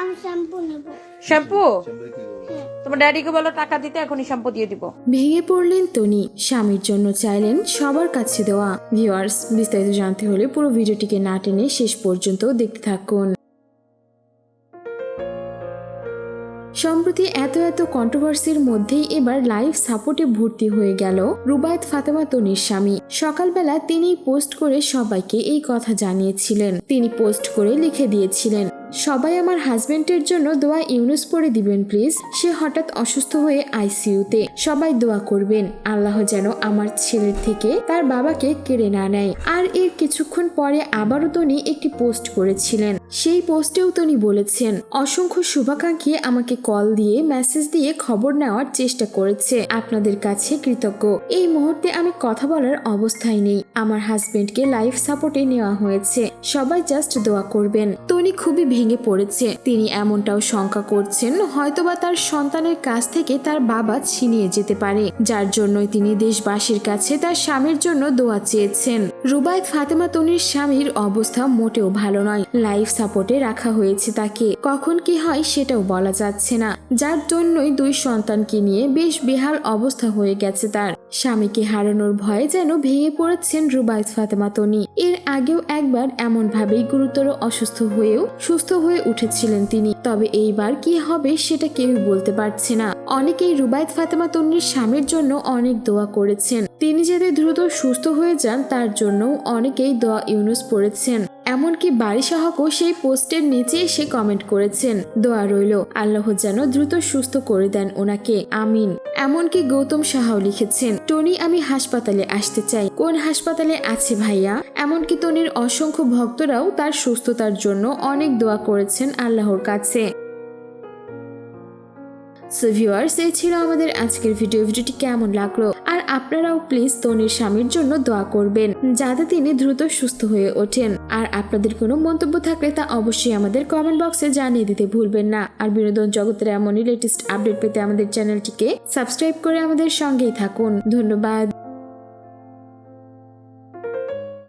আমি শ্যাম্পু নেব। হ্যাঁ। তোমার ড্যাডিকে বলো টাকা দিতে এখনই শ্যাম্পু দিয়ে দিব। ভেঙে পড়লেন তনি। স্বামীর জন্য চাইলেন সবার কাছে দেওয়া। ভিউয়ার্স বিস্তারিত জানতে হলে পুরো ভিডিওটিকে না টেনে শেষ পর্যন্ত দেখতে থাকুন। সম্প্রতি এত এত কন্ট্রোভার্সির মধ্যেই এবার লাইভ সাপোর্টে ভর্তি হয়ে গেল রুবায়ত ফাতেমা তনির স্বামী। সকালবেলা তিনি পোস্ট করে সবাইকে এই কথা জানিয়েছিলেন। তিনি পোস্ট করে লিখে দিয়েছিলেন। সবাই আমার হাজবেন্ডের জন্য দোয়া ইউনুস পড়ে দিবেন, প্লিজ। সে হঠাৎ অসুস্থ হয়ে আইসিইউতে সবাই দোয়া করবেন। আল্লাহ যেন আমার ছেলের থেকে তার বাবাকে কেড়ে না নেয়। আর এর কিছুক্ষণ পরে আবারও তনি একটি পোস্ট করেছিলেন। সেই পোস্টেও তনি বলেছেন, অসংখ্য শুভাকাঙ্ক্ষী আমাকে কল দিয়ে মেসেজ দিয়ে খবর নেওয়ার চেষ্টা করেছে। আপনাদের কাছে কৃতজ্ঞ। এই মুহূর্তে আমি কথা বলার অবস্থায় নেই। আমার হাজবেন্ডকে লাইফ সাপোর্টে নেওয়া হয়েছে। সবাই জাস্ট দোয়া করবেন। তনি খুবই ভেঙে পড়েছে। তিনি এমনটাও শঙ্কা করছেন, হয়তোবা তার সন্তানের কাছ থেকে তার বাবা ছিনিয়ে যেতে পারে। যার জন্যই তিনি দেশবাসীর কাছে তার স্বামীর জন্য দোয়া চেয়েছেন। রুবায়ত ফাতেমা তনির স্বামীর অবস্থা মোটেও ভালো নয়। লাইফ সাপোর্টে রাখা হয়েছে তাকে। কখন কি হয় সেটাও বলা যাচ্ছে না। যার জন্যই দুই সন্তানকে নিয়ে বেশ বেহাল অবস্থা হয়ে গেছে তার। স্বামীকে হারানোর ভয়ে যেন ভেঙে পড়েছেন রুবায়ত ফাতেমা তনি। এর আগেও একবার এমন ভাবেই গুরুতর অসুস্থ হয়েও সুস্থ হয়ে উঠেছিলেন তিনি। তবে এইবার কি হবে সেটা কেউ বলতে পারছে না। অনেকেই রুবায়ত ফাতেমা তন্নির স্বামীর জন্য অনেক দোয়া করেছেন। তিনি যাতে দ্রুত সুস্থ হয়ে যান, তার জন্য অনেকেই দোয়া ইউনুস পড়েছেন। এমনকি বাড়ি সাহকও সেই পোস্টের নিচে এসে কমেন্ট করেছেন। দোয়া রইল, আল্লাহ যেন দ্রুত সুস্থ করে দেন ওনাকে। আমিন। এমনকি গৌতম সাহাও লিখেছেন, টনি, আমি হাসপাতালে আসতে চাই। কোন হাসপাতালে আছে ভাইয়া? এমনকি টনির অসংখ্য ভক্তরাও তার সুস্থতার জন্য অনেক দোয়া করেছেন আল্লাহর কাছে। সো ভিউয়ার্স এই ছিল আমাদের আজকের ভিডিও ভিডিওটি কেমন লাগল? আর আপনারাও প্লিজ তনির স্বামীর জন্য দোয়া করবেন, যাতে তিনি দ্রুত সুস্থ হয়ে ওঠেন। আর আপনাদের কোনো মন্তব্য থাকলে তা অবশ্যই আমাদের কমেন্ট বক্সে জানিয়ে দিতে ভুলবেন না। আর বিনোদন জগতের এমনই লেটেস্ট আপডেট পেতে আমাদের চ্যানেলটিকে সাবস্ক্রাইব করে আমাদের সঙ্গেই থাকুন। ধন্যবাদ।